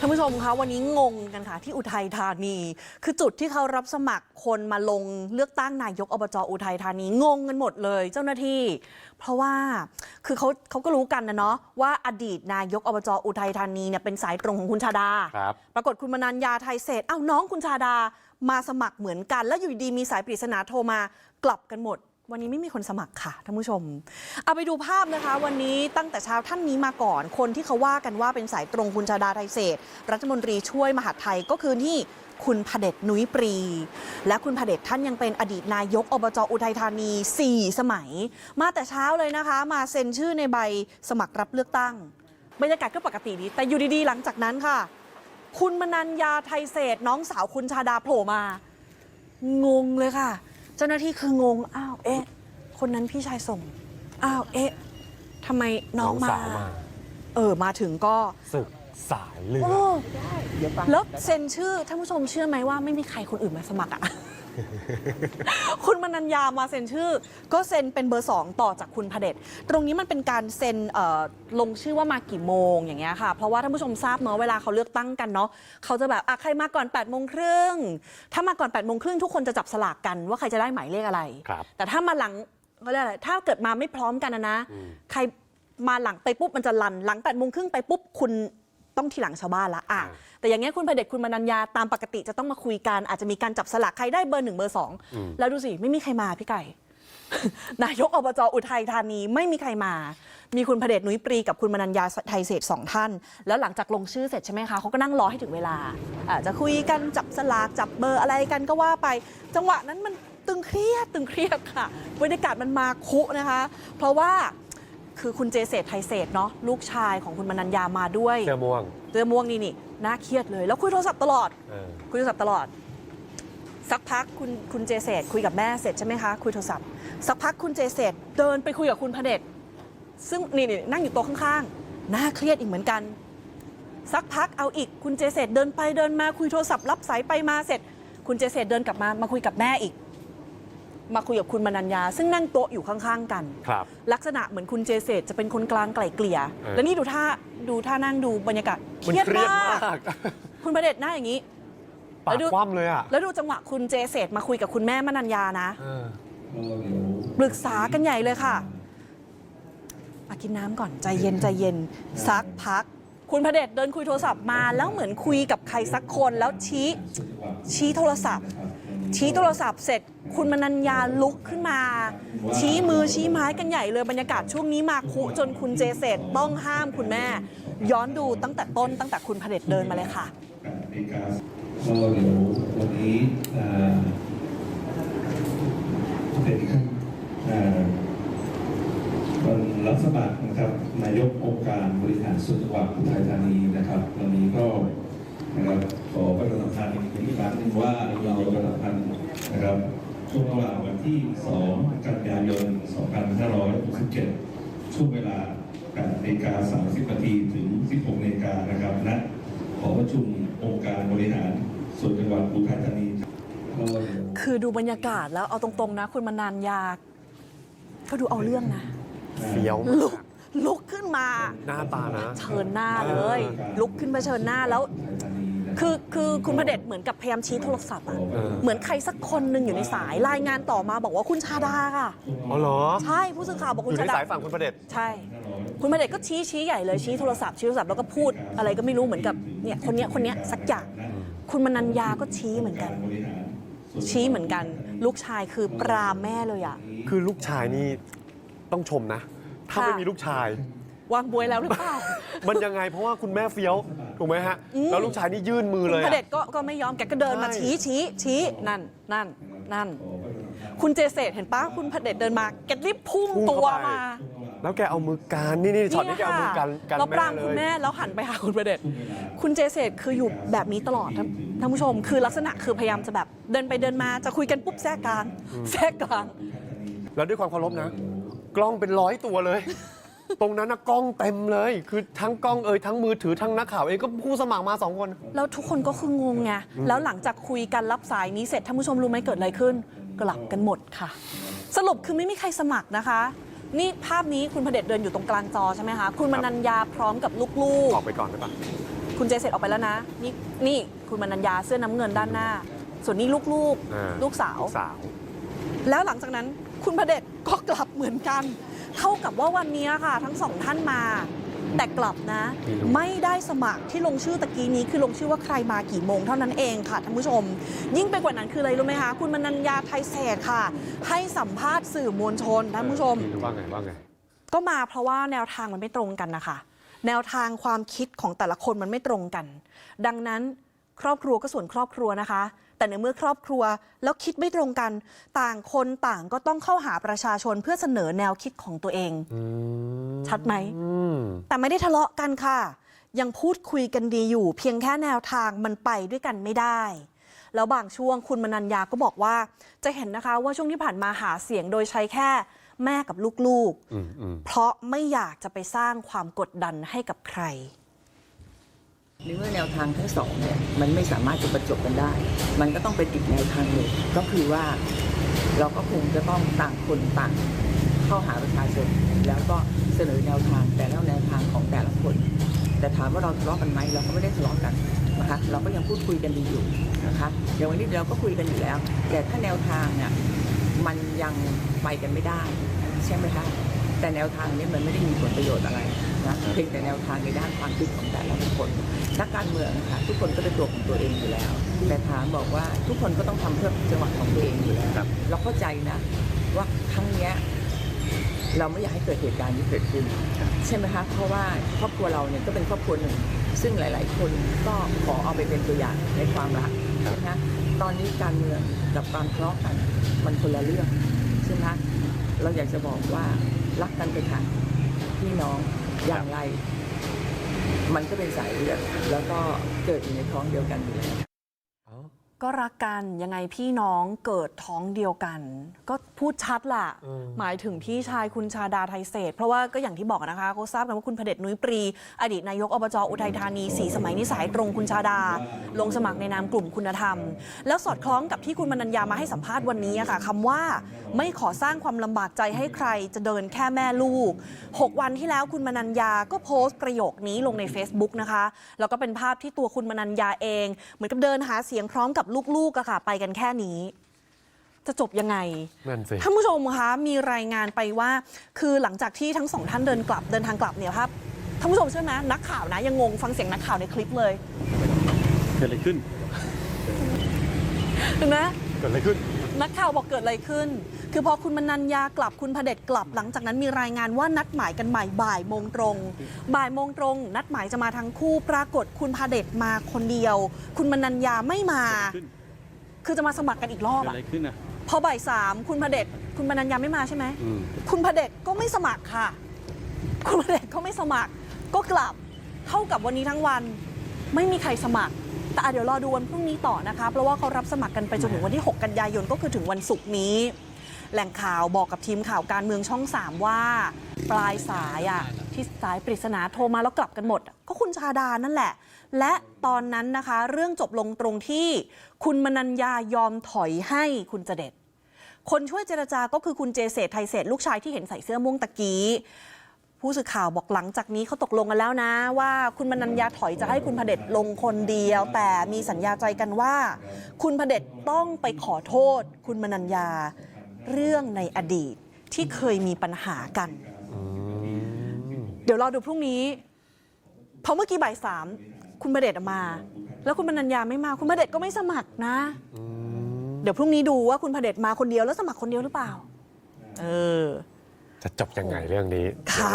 ท่านผู้ชมคะวันนี้งงกันค่ะที่อุทัยธานี คือจุดที่เขารับสมัครคนมาลงเลือกตั้งนายกอบจอุทัยธานีงงกันหมดเลยเจ้าหน้าที่ เพราะว่าคือเขาเขาก็รู้กันนะเนาะว่าอดีตนายกอบจอุทัยธานีเนี่ยเป็นสายตรงของคุณชาดา ครับ ปรากฏคุณมนัญญาไทยเศษเอ้าน้องคุณชาดามาสมัครเหมือนกัน แล้วอยู่ดีๆมีสายปริศนาโทรมากลับกันหมด วันนี้ไม่มีคนสมัครค่ะท่านผู้ชม เอาไปดูภาพนะคะ วันนี้ตั้งแต่เช้าท่านนี้มาก่อน คนที่เขาว่ากันว่าเป็นสายตรงคุณชาดาไทยเศษรัฐมนตรีช่วยมหาไทยก็คือที่คุณพเดชนุ้ยปรี และคุณพเดชท่านยังเป็นอดีตนายกอบจอุทัยธานี 4 สมัย มาแต่เช้าเลยนะคะ มาเซ็นชื่อในใบสมัครรับเลือกตั้งบรรยากาศก็ปกติดีแต่อยู่ดีๆ หลังจากนั้นค่ะ คุณมนัญญาไทยเศษน้องสาวคุณชาดาโผล่มางงเลยค่ะ เจ้าหน้าที่คืองงอ้าวเอ๊ะ คนนั้นพี่ชายส่งอ้าวเอ๊ะทำไมน้องมาสาวมาเออมาถึงก็ศึกสายเลือโอ้ดแล้วเซ็นชื่อท่านผู้ชมเชื่อไหมว่าไม่มีใครคนอื่นมาสมัครอะ คุณมนัญญามาเซ็นชื่อ ก็เซ็นเป็นเบอร์สองต่อจากคุณพเดชตรงนี้มันเป็นการเซ็นเอ่อลงชื่อว่ามากี่โมงอย่างเงี้ยค่ะ เพราะว่าท่านผู้ชมทราบเนาะเวลาเขาเลือกตั้งกันเนาะเขาจะแบบอะใครมาก่อน8ปดโมงครึ่งถ้ามาก่อน8ปดโมงครึ่งทุกคนจะจับสลากกันว่าใครจะได้หมายเลขอะไร ครับ แต่ถ้ามาหลังก็เรียกอะไรถ้าเกิดมาไม่พร้อมกันนะนะ อืม ใครมาหลังไปปุ๊บมันจะลันหลัง8ปดโมงครึ่งไปปุ๊บคุณ ต้องทีหลังชาวบ้านละอะแต่อย่างเงี้ยคุณพเดชคุณมนัญญาตามปกติจะต้องมาคุยกันอาจจะมีการจับสลากใครได้เบอร์หนึ่งเบอร์สองอืมแล้วดูสิไม่มีใครมาพี่ไก่นายกอบจอุทัยธานีไม่มีใครมา มีคุณพเดชนุ้ยปรีกับคุณมนัญญาไทยเศษสองท่าน แล้วหลังจากลงชื่อเสร็จใช่ไหมคะเขาก็นั่งรอให้ถึงเวลาอาจจะคุยกันจับสลากจับเบอร์อะไรกันก็ว่าไป จังหวะนั้นมันตึงเครียดตึงเครียดค่ะบรรยากาศมันมาคุนะคะ เพราะว่า คือคุณเจเศษไทยเศษเนาะลูกชายของคุณมนัญญามาด้วยเสื้อม่วงเสื้อม่วงนี่นี่น่าเครียดเลย แล้วคุยโทรศัพท์ตลอด เออคุยโทรศัพท์ตลอด สักพักคุณคุณเจเศษคุยกับแม่เสร็จใช่ไหมคะคุยโทรศัพท์ สักพักคุณเจเศษเดินไปคุยกับคุณพเดชซึ่งนี่นี่นั่งอยู่โต๊ะข้างๆน่าเครียดอีกเหมือนกัน สักพักเอาอีกคุณเจเศษเดินไปเดินมาคุยโทรศัพท์รับสายไปมาเสร็จ คุณเจเศษเดินกลับมามาคุยกับแม่อีก มาคุยกับคุณมนัญญา ซึ่งนั่งโต๊ะอยู่ข้างๆกัน ครับ ลักษณะเหมือนคุณเจเศษจะเป็นคนกลางไกล่เกลี่ยเออ แล้วนี่ดูท่าดูท่านั่งดูบรรยากาศเคมันรียดเครียดมามากกคุณประเด็จหน้าอย่างนี้ ปาแล้กวดู คว่ำเลยอะแล้วดูจังหวะคุณเจเศษมาคุยกับคุณแม่มนัญญานะ เออปรึกษากันใหญ่เลยค่ะมากินน้ำก่อนใจเย็นใจเย็น สักพัก คุณพระเดชเดินคุยโทรศัพท์มา แล้วเหมือนคุยกับใครสักคนแล้วชี้ชี้โทรศัพท์ ชี้โทรศัพท์เสร็จ คุณมนัญญาลุกขึ้นมา ชี้มือชี้ไม้กันใหญ่เลยบรรยากาศช่วงนี้มาคุจนคุณเจเศษต้องห้ามคุณแม่ ย้อนดูตั้งแต่ต้นตั้งแต่คุณพระเดชเดินมาเลยค่ะก็เดี๋ยววันนี้เป็นขั้นวันรับสมัครนะครับนายกองค์การบริหารส่วนจังหวัดอุทัยธานีนะครับวันนี้ก็ นะครับขอประชาสัมพันธ์อีกครั้งหนึ่งว่าเราประชาสัมพันธ์นะครับช่วงระหว่างวันที่ 2 กันยายน 2567 ช่วงเวลา8นาฬิกา30นาทีถึง 16นาฬิกานะครับณหอประชุมองค์การบริหารส่วนจังหวัดอุทัยธานีก็เดี๋ยวคือดูบรรยากาศแล้วเอาตรงๆนะ คุณมนัญญาก็ดูเอาเรื่องนะเฟี้ยวลุมากกลุกขึ้นมา หน้าตานะ เชิญหน้าเลยเออลุกขึ้นมาเชิญหน้าแล้ว คือคือคุณพระเดชเหมือนกับพยายามชี้โทรศัพท์อะเออเหมือนใครสักคนหนึ่งอยู่ในสายรายงานต่อมาบอกว่าคุณชาดาค่ะ อ๋อเหรอ ใช่ผู้สื่อข่าวบอกอคุณยู่ชาในดา สายฝั่งคุณประเด็จ ใช่ คุณพระเดชก็ชี้ชี้ใหญ่เลยชี้โทรศัพท์ชี้โทรศัพท์แล้วก็พูดอะไรก็ไม่รู้เหมือนกับเนี่ยคนเนี้ยคนเนี้ยสักอย่าง คุณมนัญญาก็ชี้เหมือนกัน ชี้เหมือนกัน ลูกชายคือปรามแม่เลยอะ คือลูกชายนี่ต้องชมนะ ถ้าค่ะ ไม่มีลูกชาย วางบวยแล้วหรือเปล่า มันยังไงเพราะว่าคุณแม่เฟี้ยวถูกไหมฮะอืมแล้วลูกชายนี่ยื่นมือคุณเลยพระอะ เดชก็ก็ไม่ยอมแกก็เดินมาใช่ ชี้ชี้ชี้นั่นนั่นนั่น คุณเจเศษเห็นป้าคุณพระเดชเดินมา แกรีบพุ่งพุ่งตัวเข้าไปมาแล้วแกเอามือการนี่นี่ช็อตนี้แกเอามือกันกันแล้วปแม่รามเลคุณยแม่แล้วหันไปหาคุณพระเดชคุณเจเศษคืออยู่แบบนี้ตลอดท่านท่านผู้ชม คือลักษณะคือพยายามจะแบบเดินไปเดินมาจะคุยกันปุ๊บแทรกกลางแทรกกลาง แล้วด้วยความเคารพนะ กล้องเป็นร้อยตัวเลย ตรงนั้นนะกล้องเต็มเลย คือทั้งกล้องเอ่ยทั้งมือถือทั้งนักข่าวเองก็ผู้สมัครมาสองคน แล้วทุกคนก็คืองงไง แล้วหลังจากคุยกันรับสายนี้เสร็จท่านผู้ชมรู้ไหมเกิดอะไรขึ้น กลับกันหมดค่ะ สรุปคือไม่มีใครสมัครนะคะ นี่ภาพนี้คุณพระเดชเดินอยู่ตรงกลางจอใช่ไหมคะ คุณมนัญญาพร้อมกับลูกออกไปก่อนได้ปะคุณเจเสร็จออกไปแล้วนะ นี่นี่คุณมนัญญาเสื้อน้ำเงินด้านหน้า ส่วนนี้ลูกอ่าๆ ลูกสาว ลูกสาว แล้วหลังจากนั้นคุณพระเดชก็กลับเหมือนกัน เท่ากับว่าวันนี้ค่ะ ทั้งสองท่านมา แต่กลับนะไม่รู้ไม่ได้สมัครที่ลงชื่อตะกี้นี้คือลงชื่อว่าใครมากี่โมงเท่านั้นเองค่ะท่านผู้ชม ยิ่งไปกว่านั้นคืออะไรรู้ไหมคะคุณมนัญญาไทยเศษค่ะ ให้สัมภาษณ์สื่อมวลชนท่านผู้ชมเออว่าไงว่าไงก็มาเพราะว่าแนวทางมันไม่ตรงกันนะคะแนวทางความคิดของแต่ละคนมันไม่ตรงกัน ดังนั้นครอบครัวก็ส่วนครอบครัวนะคะ แต่ในเมื่อครอบครัวแล้วคิดไม่ตรงกัน ต่างคนต่างก็ต้องเข้าหาประชาชนเพื่อเสนอแนวคิดของตัวเอง อืมชัดไหม อืมแต่ไม่ได้ทะเลาะกันค่ะ ยังพูดคุยกันดีอยู่ เพียงแค่แนวทางมันไปด้วยกันไม่ได้ แล้วบางช่วงคุณมนัญญาก็บอกว่า จะเห็นนะคะว่าช่วงที่ผ่านมาหาเสียงโดยใช้แค่แม่กับลูกอืมอืม ๆ เพราะไม่อยากจะไปสร้างความกดดันให้กับใคร ในเมื่อแนวทางทั้งสองเนี่ยมันไม่สามารถจะประจบกันได้ มันก็ต้องเป็นอีกแนวทางหนึ่งก็คือว่าเราก็คงจะต้องต่างคนต่างเข้าหาประชาชนแล้วก็เสนอแนวทางแต่ละแนวทางของแต่ละคน แต่ถามว่าเราทะเลาะกันไหมเราก็ไม่ได้ทะเลาะกันนะคะเราก็ยังพูดคุยกันดีอยู่นะคะอย่างวันนี้เราก็คุยกันอยู่แล้ว แต่ถ้าแนวทางเนี่ยมันยังไปกันไม่ได้ใช่ไหมคะแต่แนวทางนี้มันไม่ได้มีผลประโยชน์อะไร นะเพียงแต่แนวทางในด้านความคิดของแต่ละบุคคลนักการเมืองนะคะทุกคนก็เป็นตัวของตัวเองอยู่แล้ว แต่ถามบอกว่าทุกคนก็ต้องทำเพื่อจังหวัดของตัวเองอยู่แล้วครับเราเข้าใจนะว่าครั้งเนี้ยเราไม่อยากให้เกิดเหตุการณ์นี้เกิดขึ้น ใช่ไหมคะ เพราะว่าครอบครัวเราเนี่ยก็เป็นครอบครัวหนึ่ง ซึ่งหลาย ๆ คนก็ขอเอาไปเป็นตัวอย่างในความรักครับใช่ไหมคะตอนนี้การเมืองกับการทะเลาะกันมันคนละเรื่องใช่ไหมคะเราอยากจะบอกว่ารักกันไปค่ะพี่น้อง อย่างไร มันก็เป็นสายเลือดแล้วก็เกิดอยู่ในท้องเดียวกันอยู่แล้ว ก็รักกันยังไงพี่น้องเกิดท้องเดียวกัน ก็พูดชัดล่ะอืมหมายถึงพี่ชายคุณชาดาไทยเศษ เพราะว่าก็อย่างที่บอกนะคะเขาทราบกันว่าคุณพเดชนุ้ยปรี อดีตนายกอบจอุทัยธานีสีสมัยนิสัยตรงคุณชาดา ลงสมัครในนามกลุ่มคุณธรรม แล้วสอดคล้องกับที่คุณมนัญญามาให้สัมภาษณ์วันนี้อะค่ะคำว่าไม่ขอสร้างความลำบากใจให้ใครจะเดินแค่แม่ลูก 6 วันที่แล้วคุณมนัญญาก็โพสต์ประโยคนี้ลงใน Facebook นะคะแล้วก็เป็นภาพที่ตัวคุณมนัญญาเอง เหมือนกับเดินหาเสียงพร้อมกับลูกๆอะค่ะ ไปกันแค่นี้ จะจบยังไงนั่นสิท่านผู้ชมคะมีรายงานไปว่า คือหลังจากที่ทั้งสองท่านเดินกลับเดินทางกลับเนี่ยครับท่านผู้ชมเชื่อไหมนักข่าวนะ ยังงงฟังเสียงนักข่าวในคลิปเลยเกิดอะไรขึ้นเห็นไหมเกิดอะไรขึ้น นักข่าวบอกเกิดอะไรขึ้น คือพอคุณมนัญญากลับคุณพเดชกลับหลังจากนั้นมีรายงานว่านัดหมายกันใหม่บ่ายโมงตรง บ่ายโมงตรง นัดหมายจะมาทั้งคู่ปรากฏคุณพเดชมาคนเดียว คุณมนัญญาไม่มาขึ้นคือจะมาสมัครกันอีกรอบเกิดอะอะไรขึ้นอะพอบ่ายสามคุณพเดชคุณมนัญญาไม่มาใช่ไหมอืมคุณพระเดชก็ไม่สมัครค่ะ คุณพระเดชก็ไม่สมัคร ก็กลับเท่ากับวันนี้ทั้งวัน ไม่มีใครสมัคร แต่อะเดี๋ยวรอดูวันพรุ่งนี้ต่อนะคะ เพราะว่าเขารับสมัครกันไปจนถึงวันที่ 6 กันยายนก็คือถึงวันศุกร์นี้ แหล่งข่าวบอกกับทีมข่าวการเมืองช่อง 3 ว่า ปลายสายอะที่สายปริศนาโทรมาแล้วกลับกันหมด ก็คุณชาดานั่นแหละ และตอนนั้นนะคะ เรื่องจบลงตรงที่คุณมนัญญายอมถอยให้คุณเจเด็ดคนช่วยเจรจาก็คือคุณเจเศษไทยเศษลูกชายที่เห็นใส่เสื้อม่วงตะกี้ผู้สื่อข่าวบอกหลังจากนี้เขาตกลงกันแล้วนะ ว่าคุณมนัญญาถอยจะให้คุณพเด็จลงคนเดียว แต่มีสัญญาใจกันว่า คุณพเด็จต้องไปขอโทษ คุณมนัญญา เรื่องในอดีตที่เคยมีปัญหากันอืมเดี๋ยวรอดูพรุ่งนี้ เพราะเมื่อกี้บ่ายสามคุณพเด็จมา แล้วคุณมนัญญาไม่มา คุณพเด็จก็ไม่สมัครนะอืมเดี๋ยวพรุ่งนี้ดูว่าคุณพเด็จมาคนเดียวแล้วสมัครคนเดียวหรือเปล่า เออ จะจบยังไงเรื่องนี้ค่ะ